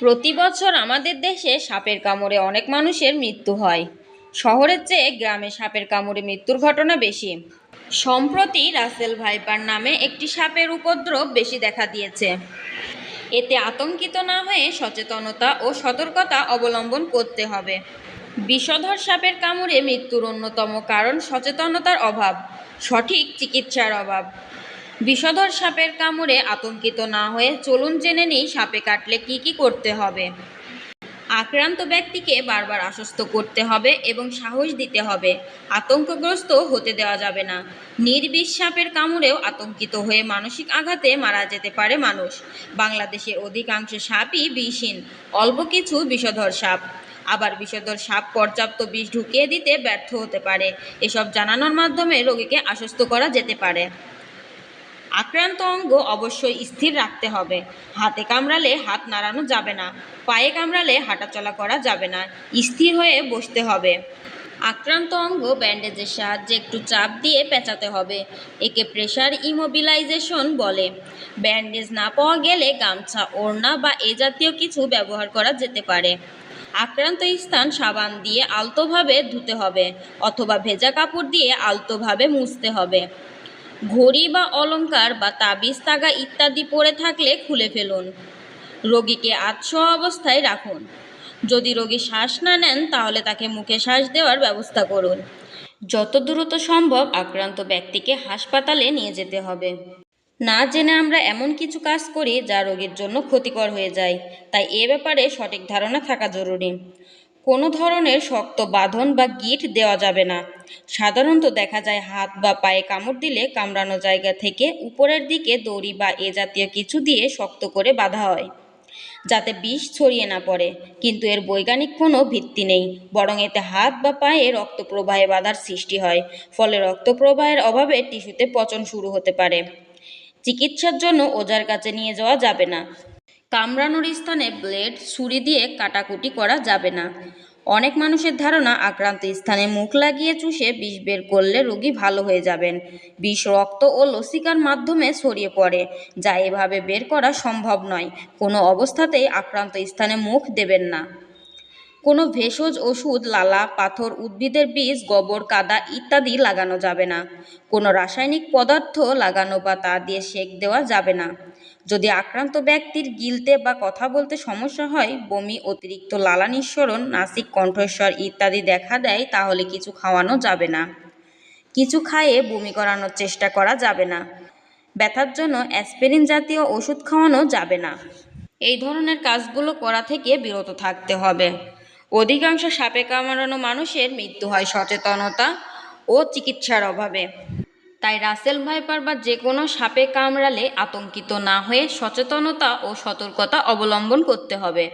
প্রতি বছর আমাদের দেশে সাপের কামড়ে অনেক মানুষের মৃত্যু হয়। শহরের চেয়ে গ্রামে সাপের কামড়ে মৃত্যুর ঘটনা বেশি। সম্প্রতি রাসেল ভাইপার নামে একটি সাপের উপদ্রব বেশি দেখা দিয়েছে। এতে আতঙ্কিত না হয়ে সচেতনতা ও সতর্কতা অবলম্বন করতে হবে। বিষধর সাপের কামড়ে মৃত্যুর অন্যতম কারণ সচেতনতার অভাব, সঠিক চিকিৎসার অভাব। বিষধর সাপের কামড়ে আতঙ্কিত না হয়ে চলুন জেনে নিই সাপে কাটলে কি কি করতে হবে। আক্রান্ত ব্যক্তিকে বারবার আশ্বস্ত করতে হবে এবং সাহস দিতে হবে। আতঙ্কগ্রস্ত হতে দেওয়া যাবে না। নির্বিষ সাপের কামড়েও আতঙ্কিত হয়ে মানসিক আঘাতে মারা যেতে পারে মানুষ। বাংলাদেশের অধিকাংশ সাপই বিষহীন, অল্প কিছু বিষধর সাপ। আবার বিষধর সাপ পর্যাপ্ত বিষ ঢুকিয়ে দিতে ব্যর্থ হতে পারে। এসব জানানোর মাধ্যমে রোগীকে আশ্বস্ত করা যেতে পারে। আক্রান্ত অঙ্গ অবশ্যই স্থির রাখতে হবে। হাতে কামড়ালে হাত নাড়ানো যাবে না, পায়ে কামড়ালে হাঁটাচলা করা যাবে না, স্থির হয়ে বসতে হবে। আক্রান্ত অঙ্গ ব্যান্ডেজের সাহায্যে একটু চাপ দিয়ে পেঁচাতে হবে, একে প্রেশার ইমোবিলাইজেশন বলে। ব্যান্ডেজ না পাওয়া গেলে গামছা, ওড়না বা এ জাতীয় কিছু ব্যবহার করা যেতে পারে। আক্রান্ত স্থান সাবান দিয়ে আলতোভাবে ধুতে হবে, অথবা ভেজা কাপড় দিয়ে আলতোভাবে মুছতে হবে। ঘড়ি বা অলংকার বা তাবিজ, তাগা ইত্যাদি পরে থাকলে খুলে ফেলুন। রোগীকে আতশো অবস্থায় রাখুন। যদি রোগী শ্বাস না নেন, তাহলে তাকে মুখে শ্বাস দেওয়ার ব্যবস্থা করুন। যত দ্রুত সম্ভব আক্রান্ত ব্যক্তিকে হাসপাতালে নিয়ে যেতে হবে। না জেনে আমরা এমন কিছু কাজ করি যা রোগীর জন্য ক্ষতিকর হয়ে যায়। তাই এ ব্যাপারে সঠিক ধারণা থাকা জরুরি। কোনো ধরনের শক্ত বাঁধন বা গিট দেওয়া যাবে না। সাধারণত দেখা যায় হাত বা পায়ে কামড় দিলে কামড়ানো জায়গা থেকে উপরের দিকে দড়ি বা এ জাতীয় কিছু দিয়ে শক্ত করে বাঁধা হয়, যাতে বিষ ছড়িয়ে না পড়ে। কিন্তু এর বৈজ্ঞানিক কোনো ভিত্তি নেই, বরং এতে হাত বা পায়ে রক্ত প্রবাহে বাধার সৃষ্টি হয়, ফলে রক্ত প্রবাহের অভাবে টিস্যুতে পচন শুরু হতে পারে। চিকিৎসার জন্য ওজার কাছে নিয়ে যাওয়া যাবে না কামড়ানোর স্থানে ব্লেড ছুরি দিয়ে কাটাকুটি করা যাবে না। অনেক মানুষের ধারণা, আক্রান্ত স্থানে মুখ লাগিয়ে চুষে বিষ বের করলে রোগী ভালো হয়ে যাবেন। বিষ, রক্ত ও লসিকার মাধ্যমে ছড়িয়ে পড়ে। যা এভাবে বের করা সম্ভব নয়। কোনো অবস্থাতেই আক্রান্ত স্থানে মুখ দেবেন না। কোনো ভেষজ ওষুধ, লালা, পাথর, উদ্ভিদের বীজ, গোবর, কাদা ইত্যাদি লাগানো যাবে না। কোনো রাসায়নিক পদার্থ লাগানো বা তা দিয়ে সেক দেওয়া যাবে না। যদি আক্রান্ত ব্যক্তির গিলতে বা কথা বলতে সমস্যা হয়, বমি, অতিরিক্ত লালা নিঃসরণ, নাসিক কণ্ঠস্বর ইত্যাদি দেখা দেয়, তাহলে কিছু খাওয়ানো যাবে না। কিছু খাইয়ে বমি করানোর চেষ্টা করা যাবে না। ব্যথার জন্য অ্যাসপিরিন জাতীয় ওষুধ খাওয়ানো যাবে না। এই ধরনের কাজগুলো করা থেকে বিরত থাকতে হবে। অধিকাংশ সাপে কামড়ানো মানুষের মৃত্যু হয় সচেতনতা ও চিকিৎসার অভাবে। তাই রাসেল ভাইপার বা যে কোনো সাপে কামড়ালে আতঙ্কিত না হয়ে সচেতনতা ও সতর্কতা অবলম্বন করতে হবে।